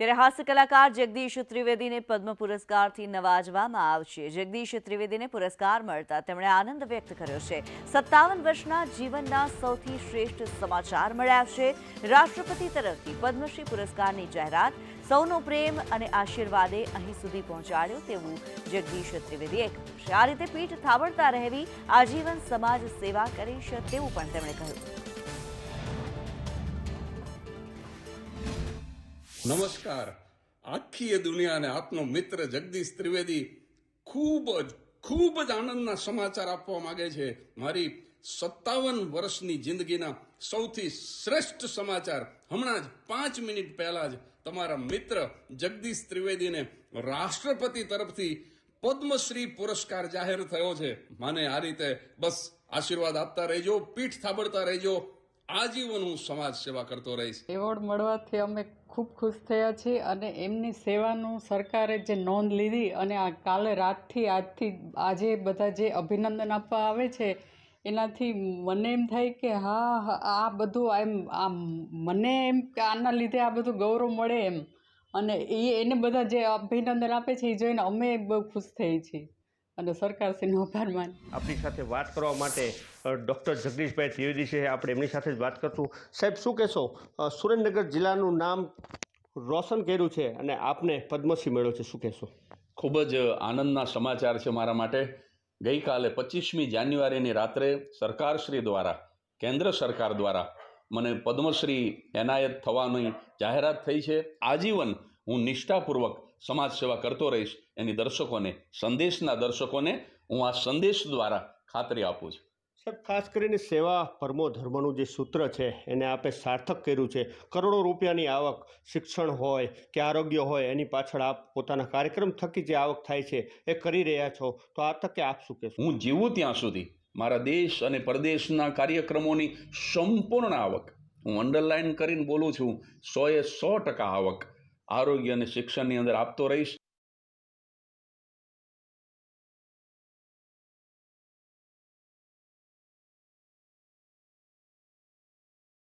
ત્યારે હાસ્ય કલાકાર જગદીશ ત્રિવેદીને પદ્મ પુરસ્કારથી નવાજવામાં આવશે. જગદીશ ત્રિવેદીને પુરસ્કાર મળતા તેમણે આનંદ વ્યક્ત કર્યો છે. સત્તાવન વર્ષના જીવનના સૌથી શ્રેષ્ઠ સમાચાર મળ્યા છે. રાષ્ટ્રપતિ તરફથી પદ્મશ્રી પુરસ્કારની જાહેરાત, સૌનો પ્રેમ અને આશીર્વાદે અહીં સુધી પહોંચાડ્યો તેવું જગદીશ ત્રિવેદીએ કહ્યું છે. આ રીતે પીઠ થાબડતા રહેવી, આજીવન સમાજ સેવા કરી છે તેવું પણ તેમણે કહ્યું. નમસ્કાર. આખી દુનિયાને આપનો મિત્ર જગદીશ ત્રિવેદી ખૂબ જ ખૂબ જ આનંદના સમાચાર આપવા માંગે છે. મારી સત્તાવન વર્ષની જિંદગીના સૌથી શ્રેષ્ઠ સમાચાર હમણાં જ પાંચ મિનિટ પહેલા જ તમારા મિત્ર જગદીશ ત્રિવેદીને રાષ્ટ્રપતિ તરફથી પદ્મશ્રી પુરસ્કાર જાહેર થયો છે. મને આ રીતે બસ આશીર્વાદ આપતા રહેજો, પીઠ થાબડતા રહેજો. આજીવન હું સમાજ સેવા કરતો રહીશ. એવોર્ડ મળવાથી અમે ખૂબ ખુશ થયા છીએ અને એમની સેવાનું સરકારે જે નોંધ લીધી અને આ કાલે રાતથી આજથી આજે બધા જે અભિનંદન આપવા આવે છે, એનાથી મને એમ થાય કે હા આ બધું એમ, આ મને એમ કે આના લીધે આ બધું ગૌરવ મળે એમ. અને એ, એને બધા જે અભિનંદન આપે છે, એ જોઈને અમે બહુ ખુશ થઈ છીએ. અને સરકારશ્રીનો આભાર માન. આપણી સાથે વાત કરવા માટે ડૉક્ટર જગદીશભાઈ ત્રિવેદી છે આપણે એમની સાથે જ વાત કરશું. સાહેબ શું કહેશો? સુરેન્દ્રનગર જિલ્લાનું નામ રોશન કર્યું છે અને આપને પદ્મશ્રી મળ્યો છે શું કહેશો? ખૂબ જ આનંદના સમાચાર છે મારા માટે. ગઈકાલે પચીસમી જાન્યુઆરીની રાત્રે સરકારશ્રી દ્વારા કેન્દ્ર સરકાર દ્વારા મને પદ્મશ્રી એનાયત થવાની જાહેરાત થઈ છે. આજીવન હું નિષ્ઠાપૂર્વક સમાજ સેવા કરતો રહીશ એની દર્શકોને સંદેશના દર્શકોને હું આ સંદેશ દ્વારા ખાતરી આપું છું. સાહેબ ખાસ કરીને સેવા પરમો ધર્મનું જે સૂત્ર છે એને આપે સાર્થક કર્યું છે. કરોડો રૂપિયાની આવક શિક્ષણ હોય કે આરોગ્ય હોય એની પાછળ આપ પોતાના કાર્યક્રમ થકી જે આવક થાય છે એ કરી રહ્યા છો તો આ તકે આપ શું કહેશો? હું જીવું ત્યાં સુધી. મારા દેશ અને પરદેશના કાર્યક્રમોની સંપૂર્ણ આવક. હું અંડરલાઇન કરીને બોલું છું સોએ સો ટકા આવક. આરોગ્ય અને શિક્ષણની અંદર આપતો રહીશ.